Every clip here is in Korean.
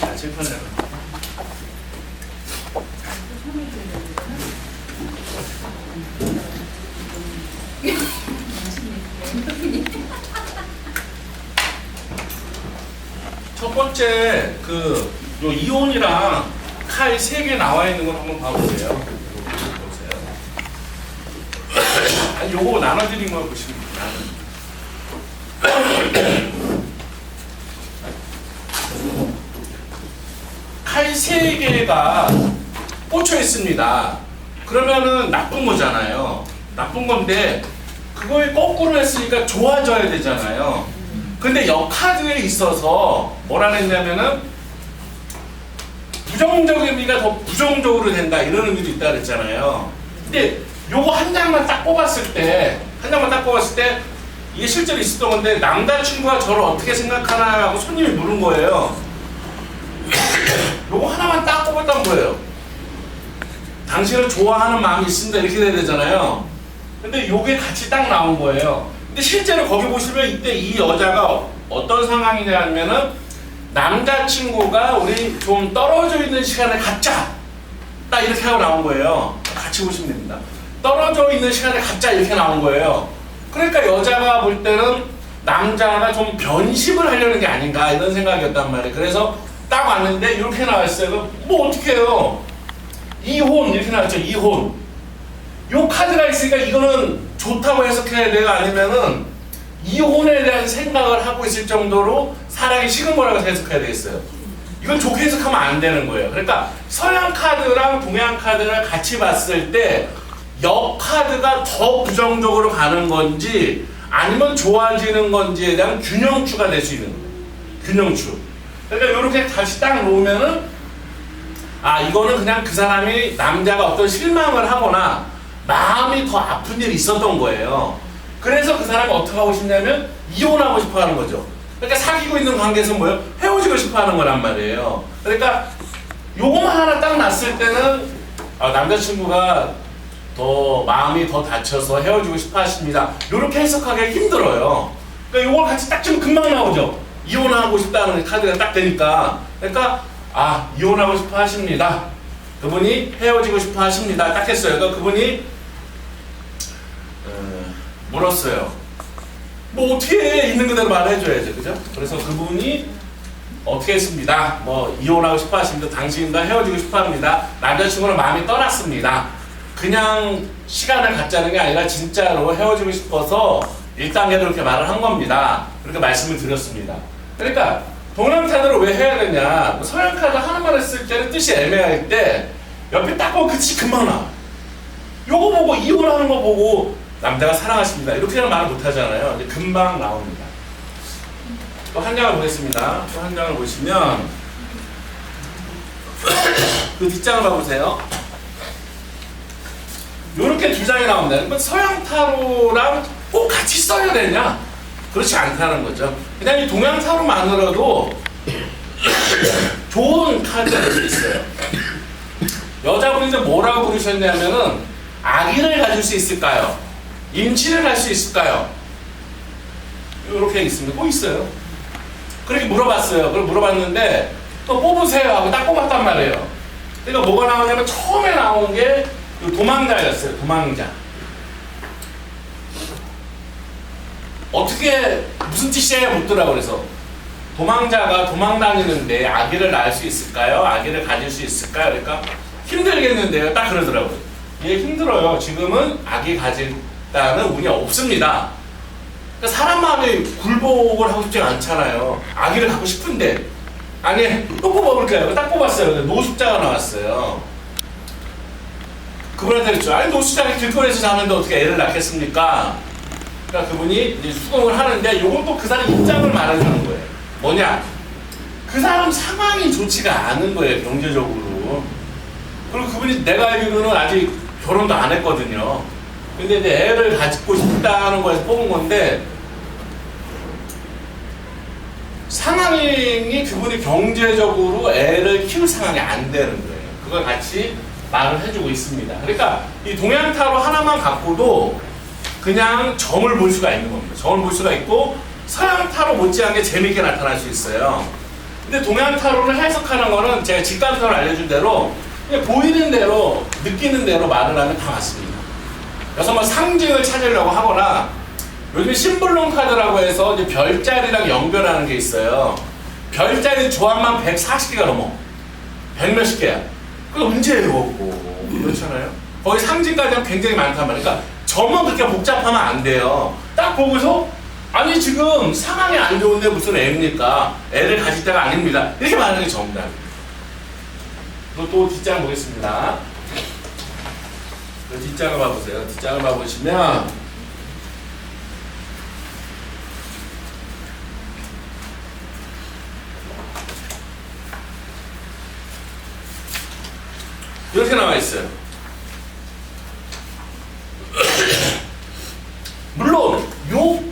자, 칠판에. 첫 번째 그 요 이온이랑 칼 세 개 나와 있는 걸 한번 봐보세요. 보세요. 아니, 요거 나눠드린 걸 보시면 돼요. 칼 세 개가 꽂혀 있습니다. 그러면은 나쁜 거잖아요. 나쁜 건데 그걸 거꾸로 했으니까 좋아져야 되잖아요. 근데 역 카드에 있어서 뭐라 했냐면은 부정적 의미가 더 부정적으로 된다 이런 의미도 있다 그랬잖아요. 근데 요거 한 장만 딱 뽑았을 때, 한 장만 딱 뽑았을 때 이게 실제로 있었던 건데 남자친구가 저를 어떻게 생각하나 하고 손님이 물은 거예요. 요거 하나만 딱 뽑았단 거예요. 당신을 좋아하는 마음이 있습니다 이렇게 돼야 되잖아요. 근데 요게 같이 딱 나온 거예요. 근데 실제로 거기 보시면 이때 이 여자가 어떤 상황이냐면은 남자친구가 우리 좀 떨어져 있는 시간에 갖자 딱 이렇게 하고 나온 거예요. 같이 보시면 됩니다. 떨어져 있는 시간에 갖자 이렇게 나온 거예요. 그러니까 여자가 볼 때는 남자가 좀 변심을 하려는 게 아닌가 이런 생각이었단 말이에요. 그래서 딱 왔는데 이렇게 나왔어요. 뭐 어떻게 해요? 이혼 이렇게 나왔죠. 이혼. 요 카드가 있으니까 이거는 좋다고 해석해야 돼요? 아니면은 이혼에 대한 생각을 하고 있을 정도로 사랑이 식은 거라고 해석해야 되겠어요? 이건 좋게 해석하면 안 되는 거예요. 그러니까 서양 카드랑 동양 카드를 같이 봤을 때 역 카드가 더 부정적으로 가는 건지 아니면 좋아지는 건지에 대한 균형추가 될 수 있는 거예요. 균형추. 그러니까 이렇게 다시 딱 놓으면은 아 이거는 그냥 그 사람이 남자가 어떤 실망을 하거나 마음이 더 아픈 일이 있었던 거예요. 그래서 그 사람이 어떻게 하고 싶냐면 이혼하고 싶어 하는 거죠. 그러니까 사귀고 있는 관계에서 뭐예요? 헤어지고 싶어 하는 거란 말이에요. 그러니까 요거만 하나 딱 났을 때는 아, 남자친구가 더 마음이 더 다쳐서 헤어지고 싶어 하십니다. 이렇게 해석하기 힘들어요. 그러니까 요걸 같이 딱 주면 금방 나오죠. 이혼하고 싶다는 카드가 딱 되니까. 그러니까 아 이혼하고 싶어 하십니다. 그분이 헤어지고 싶어 하십니다. 딱 했어요. 그러니까 그분이 어, 물었어요. 뭐 어떻게 해? 있는 그대로 말해줘야죠, 그죠? 그래서 그분이 어떻게 했습니다. 뭐 이혼하고 싶어 하십니다. 당신과 헤어지고 싶어 합니다. 남자친구는 마음이 떠났습니다. 그냥 시간을 갖자는 게 아니라 진짜로 헤어지고 싶어서 1단계로 이렇게 말을 한 겁니다. 그렇게 말씀을 드렸습니다. 그러니까 카드를 왜 해야 되냐? 뭐 서양 카드 하나만 했을 때는 뜻이 애매할 때 옆에 딱 보면 그치 금방 나와. 요거 보고 이혼하는 거 보고 남자가 사랑하십니다. 이렇게는 말을 못 하잖아요. 근데 금방 나옵니다. 또 한 장을 보겠습니다. 또 한 장을 보시면 그 뒷장을 봐보세요. 요렇게 두 장이 나옵니다. 그러면 서양 타로랑 꼭 같이 써야 되냐? 그렇지 않다는 거죠. 그냥 이 동양 타로만으로도 좋은 카드가 될수 있어요. 여자분이 이제 뭐라고 부르셨냐면은 아기를 가질 수 있을까요? 임신을 할수 있을까요? 이렇게 있습니다. 꼭 있어요. 그렇게 물어봤어요. 그걸 물어봤는데 또 뽑으세요 하고 딱 뽑았단 말이에요. 그러니까 뭐가 나오냐면 처음에 나온 게이 도망자였어요. 도망자. 어떻게 무슨 뜻이에요? 묻더라고 그래서 도망자가 도망다니는데 아기를 낳을 수 있을까요? 아기를 가질 수 있을까요? 그러니까 힘들겠는데요. 딱 그러더라고요. 얘 힘들어요. 지금은 아기 가질다는 운이 없습니다. 그러니까 사람 마음이 굴복을 하고 싶지 않잖아요. 아기를 갖고 싶은데 아니 또 뽑아볼까요? 딱 뽑았어요. 노숙자가 나왔어요. 그분한테 그랬죠. 아니 노숙자가 길거리에서 자는데 어떻게 애를 낳겠습니까? 그러니까 그분이 이제 수긍을 하는데 요건 또 그 사람 입장을 말해주는 거예요. 뭐냐? 그 사람 상황이 좋지가 않은 거예요, 경제적으로. 그리고 그분이 내가 알기로는 아직 결혼도 안 했거든요. 근데 이제 애를 가지고 싶다는 거에서 뽑은 건데, 상황이 그분이 경제적으로 애를 키울 상황이 안 되는 거예요. 그걸 같이 말을 해주고 있습니다. 그러니까 이 동양 타로 하나만 갖고도 그냥 점을 볼 수가 있는 겁니다. 점을 볼 수가 있고 서양 타로 못지않게 재밌게 나타날 수 있어요. 근데 동양 타로를 해석하는 거는 제가 직관적으로 알려준 대로 보이는 대로 느끼는 대로 말을 하면 다 맞습니다. 그래서 뭐 상징을 찾으려고 하거나 요즘 심블론 카드라고 해서 이제 별자리랑 연결하는 게 있어요. 별자리 조합만 140개가 넘어. 100 몇십 개야. 언제 외웠고 그렇잖아요. 거기 상징까지 하면 굉장히 많단 말이야. 그러니까 저만 그렇게 복잡하면 안 돼요. 딱 보고서 아니 지금 상황이 안 좋은데 무슨 애입니까? 애를 가질 때가 아닙니다. 이렇게 말하는 게 정답. 또, 또 뒷장 보겠습니다. 그 뒷장을 봐보세요. 뒷장을 봐보시면 이렇게 나와 있어요. 물론 요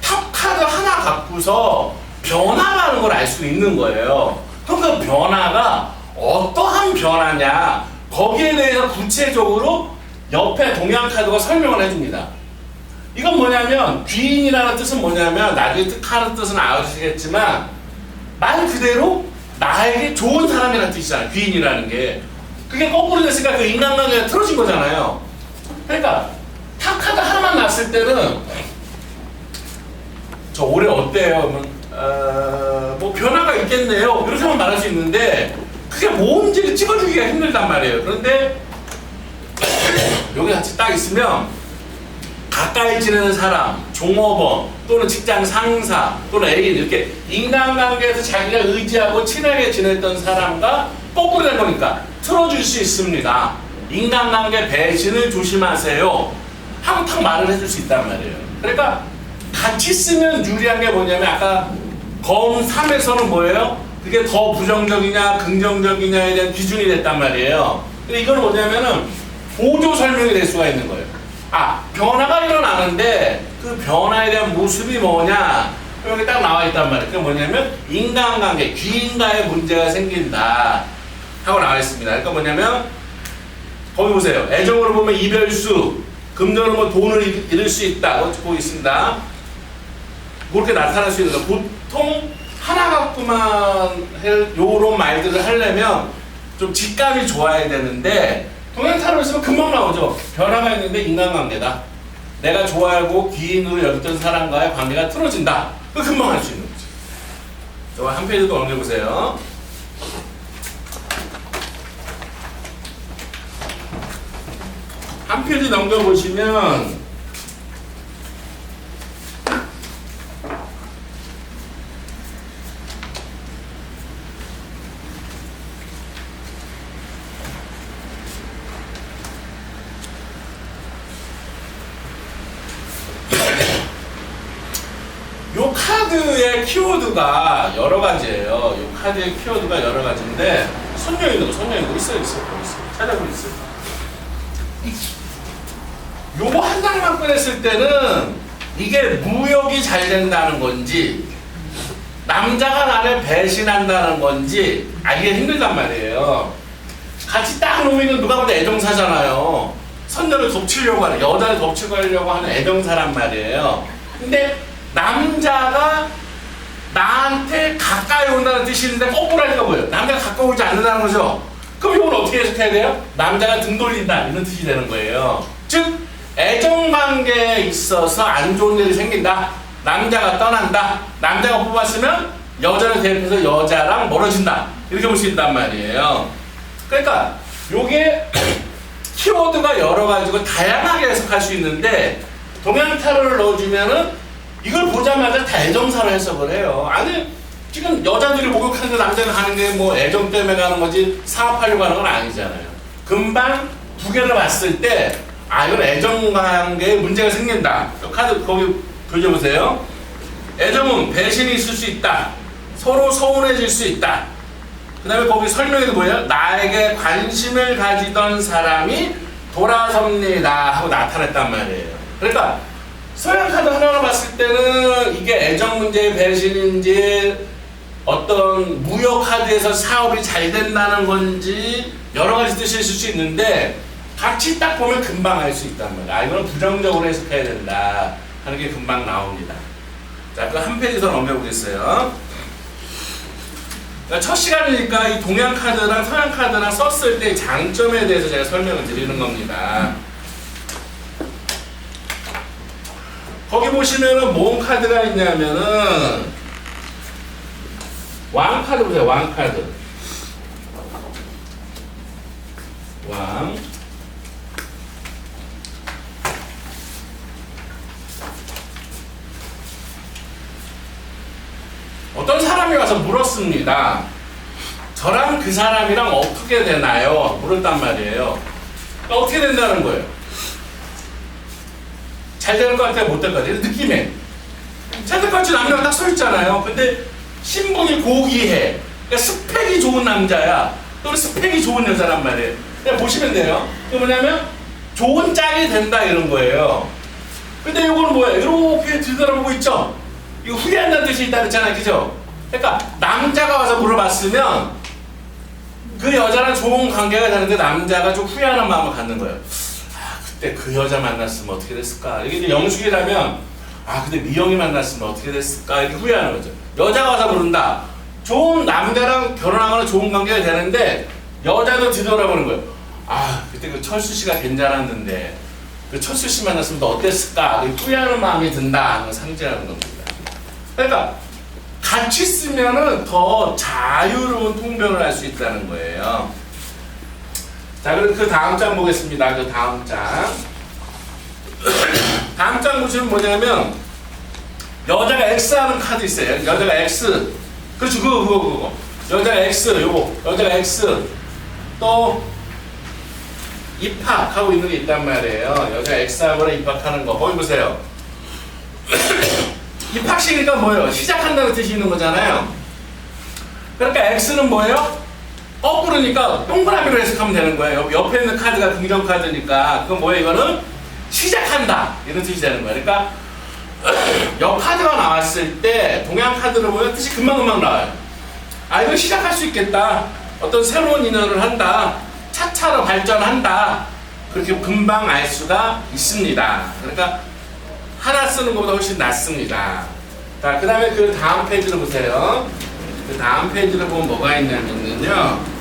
탑 카드 하나 갖고서 변화가는 걸 알 수 있는 거예요. 그럼 그 변화가 어떠한 변화냐 거기에 대해서 구체적으로 옆에 동양 카드가 설명을 해줍니다. 이건 뭐냐면 귀인이라는 뜻은 뭐냐면 나중에 뜻하는 뜻은 아시겠지만 말 그대로 나에게 좋은 사람이라는 뜻이잖아요. 귀인이라는 게. 그게 거꾸로 됐으니까 그 인간관계가 틀어진 거잖아요. 그러니까 탑 카드 하나만 났을 때는 저 올해 어때요? 어, 뭐 변화가 있겠네요. 이렇게만 말할 수 있는데 그게 뭔지를 찍어주기가 힘들단 말이에요. 그런데 여기 같이 딱 있으면 가까이 지내는 사람, 종업원 또는 직장 상사 또는 애인 이렇게 인간관계에서 자기가 의지하고 친하게 지냈던 사람과 거꾸로 된 거니까 틀어줄 수 있습니다. 인간관계 배신을 조심하세요. 하고 탁 말을 해줄 수 있단 말이에요. 그러니까 같이 쓰면 유리한 게 뭐냐면 아까 검 3에서는 뭐예요? 그게 더 부정적이냐 긍정적이냐에 대한 기준이 됐단 말이에요. 근데 이건 뭐냐면은 보조 설명이 될 수가 있는 거예요. 아 변화가 일어나는데 그 변화에 대한 모습이 뭐냐 여기 딱 나와 있단 말이에요. 그게 뭐냐면 인간관계 귀인과의 문제가 생긴다 하고 나와 있습니다. 그러니까 뭐냐면 거기 보세요. 애정으로 보면 이별수, 금전으로 보면 돈을 잃- 잃을 수 있다. 거기 있습니다. 그렇게 나타날 수 있는 거. 보통 하나 갖고만 해- 요런 말들을 하려면 좀 직감이 좋아야 되는데 동양타로 있으면 금방 나오죠. 변화가 있는데 인간관계다. 내가 좋아하고 귀인으로 여겼던 사람과의 관계가 틀어진다. 그 금방 할 수 있는 거죠. 저한 페이지 더 넘겨보세요. 한 페이지 넘겨보시면 요 카드의 키워드가 여러 가지예요. 요 카드의 키워드가 여러 가지인데 손녀인도 손녀인도 있어요, 있어요, 있어요. 찾아보고 있어요. 요거 한 장만 꺼냈을 때는 이게 무역이 잘 된다는 건지 남자가 나를 배신한다는 건지 알기 힘들단 말이에요. 같이 딱 놓으면 누가 봐도 애정사잖아요. 선녀를 덮치려고 하는 여자를 덮치고 하려고 하는 애정사란 말이에요. 근데 남자가 나한테 가까이 온다는 뜻이 있는데 거꾸로 하니까 뭐예요? 남자가 가까우지 않는다는 거죠. 그럼 이건 어떻게 해석해야 돼요? 남자가 등 돌린다 이런 뜻이 되는 거예요. 즉 애정 관계에 있어서 안 좋은 일이 생긴다. 남자가 떠난다. 남자가 뽑았으면 여자를 대입해서 여자랑 멀어진다. 이렇게 볼 수 있단 말이에요. 그러니까 요게 키워드가 여러 가지고 다양하게 해석할 수 있는데 동양 타로를 넣어주면은 이걸 보자마자 다 애정사로 해석을 해요. 아니 지금 여자들이 목욕하는데 남자는 하는 게 뭐 애정 때문에 가는 거지 사업하려고 하는 건 아니잖아요. 금방 두 개를 봤을 때 아 이건 애정 관계에 문제가 생긴다. 저 카드 거기 그려보세요. 애정은 배신이 있을 수 있다. 서로 서운해질 수 있다. 그 다음에 거기 설명에도 뭐예요? 나에게 관심을 가지던 사람이 돌아섭니다 하고 나타냈단 말이에요. 그러니까 서양 카드 하나를 봤을 때는 이게 애정 문제의 배신인지 어떤 무역 카드에서 사업이 잘 된다는 건지 여러 가지 뜻이 있을 수 있는데 같이 딱 보면 금방 알 수 있단 말이에요. 아 이거는 부정적으로 해석해야 된다 하는 게 금방 나옵니다. 자, 그 한 페이지 더 넘겨보겠어요. 그러니까 첫 시간이니까 이 동양 카드랑 서양 카드랑 썼을 때 장점에 대해서 제가 설명을 드리는 겁니다. 거기 보시면은 뭔 카드가 있냐면은 왕 카드 보세요. 왕 카드. 왕. 어떤 사람이 와서 물었습니다. 저랑 그 사람이랑 어떻게 되나요? 물었단 말이에요. 그러니까 어떻게 된다는 거예요? 잘 되는 것 같아요? 못 될 것 같아요? 느낌에. 잘 될 것 같지 남자가 딱 서 있잖아요. 근데 신분이 고귀해. 그러니까 스펙이 좋은 남자야. 또는 스펙이 좋은 여자란 말이에요. 그냥 보시면 돼요. 그 뭐냐면 좋은 짝이 된다 이런 거예요. 근데 이거는 뭐예요? 이렇게 뒤돌아보고 있죠? 이거 후회한다는 뜻이 있다 그랬잖아요. 그죠? 그러니까 남자가 와서 물어봤으면 그 여자랑 좋은 관계가 되는데 남자가 좀 후회하는 마음을 갖는 거예요. 아, 그때 그 여자 만났으면 어떻게 됐을까? 이게 영숙이라면 아, 근데 미영이 만났으면 어떻게 됐을까? 이렇게 후회하는 거죠. 여자가 와서 물은다. 좋은 남자랑 결혼하거나 좋은 관계가 되는데 여자도 뒤돌아보는 거예요. 아, 그때 그 철수 씨가 괜찮았는데 그 철수 씨 만났으면 또 어땠을까? 후회하는 마음이 든다. 하는 상징하는 겁니다. 그러니까 같이 쓰면은 더 자유로운 통변을 할 수 있다는 거예요. 자, 그럼 그 다음 장 보겠습니다. 그 다음 장. 다음 장 보시면 뭐냐면 여자가 X 하는 카드 있어요. 여자가 X. 그렇죠. 그거 그거 그거. 여자가 X 요거. 여자가 X. 또 입학하고 있는 게 있단 말이에요. 여자가 X하고는 입학하는 거. 거기 보세요. 입학식이니까 뭐예요? 시작한다는 뜻이 있는 거잖아요. 그러니까 X는 뭐예요? 거꾸로니까 동그라미로 해석하면 되는 거예요. 옆에 있는 카드가 긍정 카드니까 그건 뭐예요? 이거는 시작한다 이런 뜻이 되는 거예요. 그러니까 옆 카드가 나왔을 때 동양 카드를 보면 뜻이 금방 금방 나와요. 아 이거 시작할 수 있겠다. 어떤 새로운 인연을 한다. 차차로 발전한다. 그렇게 금방 알 수가 있습니다. 그러니까 하나 쓰는 것보다 훨씬 낫습니다. 자, 그 다음에 그 다음 페이지를 보세요. 그 다음 페이지를 보면 뭐가 있냐면요.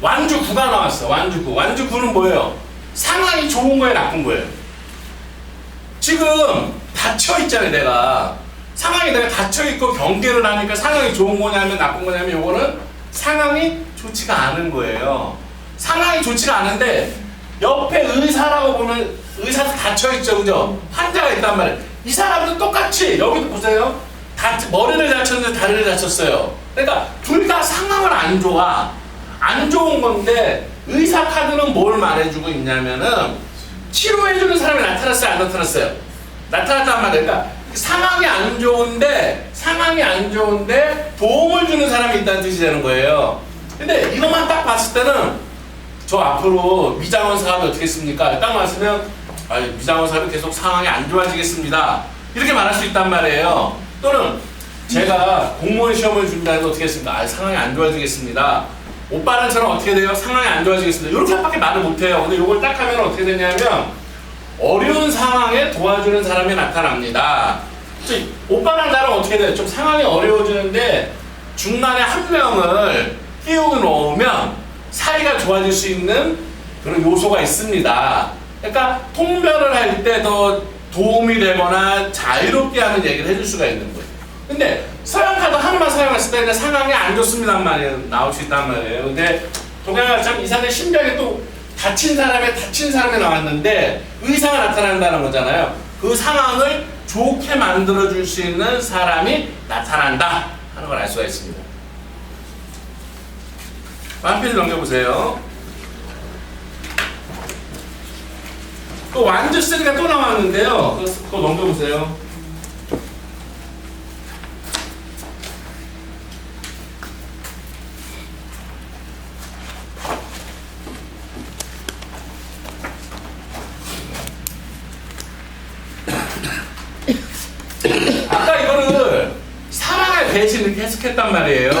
완주 9가 나왔어. 완주 9. 완주 9는 뭐예요? 상황이 좋은 거예요, 나쁜 거예요? 지금 닫혀 있잖아요, 내가. 상황이 내가 닫혀 있고 경계를 하니까 상황이 좋은 거냐면 나쁜 거냐면 요거는 상황이 좋지가 않은 거예요. 상황이 좋지가 않은데 옆에 의사라고 보면 의사도 닫혀 있죠, 그죠? 환자가 있단 말이에요. 이 사람도 똑같이 여기도 보세요. 다 머리를 다쳤는데 다리를 다쳤어요. 그러니까 둘 다 상황은 안 좋아. 안 좋은 건데 의사 카드는 뭘 말해주고 있냐면은 치료해주는 사람이 나타났어요 안 나타났어요? 나타났단 말이에요. 그러니까 상황이 안 좋은데 상황이 안 좋은데 도움을 주는 사람이 있다는 뜻이 되는 거예요. 근데 이것만 딱 봤을 때는 저 앞으로 미장원 사업이 어떻게 했습니까? 딱 아, 미장원 사업이 계속 상황이 안 좋아지겠습니다. 이렇게 말할 수 있단 말이에요. 또는 제가 공무원 시험을 준비하는데 어떻게 했습니까? 아, 상황이 안 좋아지겠습니다 오빠는 저는 어떻게 돼요? 상황이 안 좋아지겠습니다. 이렇게밖에 말을 못해요. 근데 이걸 딱 하면 어떻게 되냐면 어려운 상황에 도와주는 사람이 나타납니다. 즉, 오빠랑 나랑 어떻게 돼요? 좀 상황이 어려워지는데 중간에 한 명을 끼워 놓으면 사이가 좋아질 수 있는 그런 요소가 있습니다. 그러니까 통변을 할 때 더 도움이 되거나 자유롭게 하는 얘기를 해줄 수가 있는 거예요. 근데 서양 카드 하나만 사용했을 때 그냥 상황이 안 좋습니단 말이에요. 나올 수 있단 말이에요. 근데 동양아 참 이상하게 심장에 또 다친 사람에 다친 사람이 나왔는데 의사가 나타난다는 거잖아요. 그 상황을 좋게 만들어 줄 수 있는 사람이 나타난다 하는 걸 알 수가 있습니다. 한 페이지 넘겨보세요. 또 완주 쓰리가 또 나왔는데요. 그거 넘겨보세요. 해석했단 말이에요.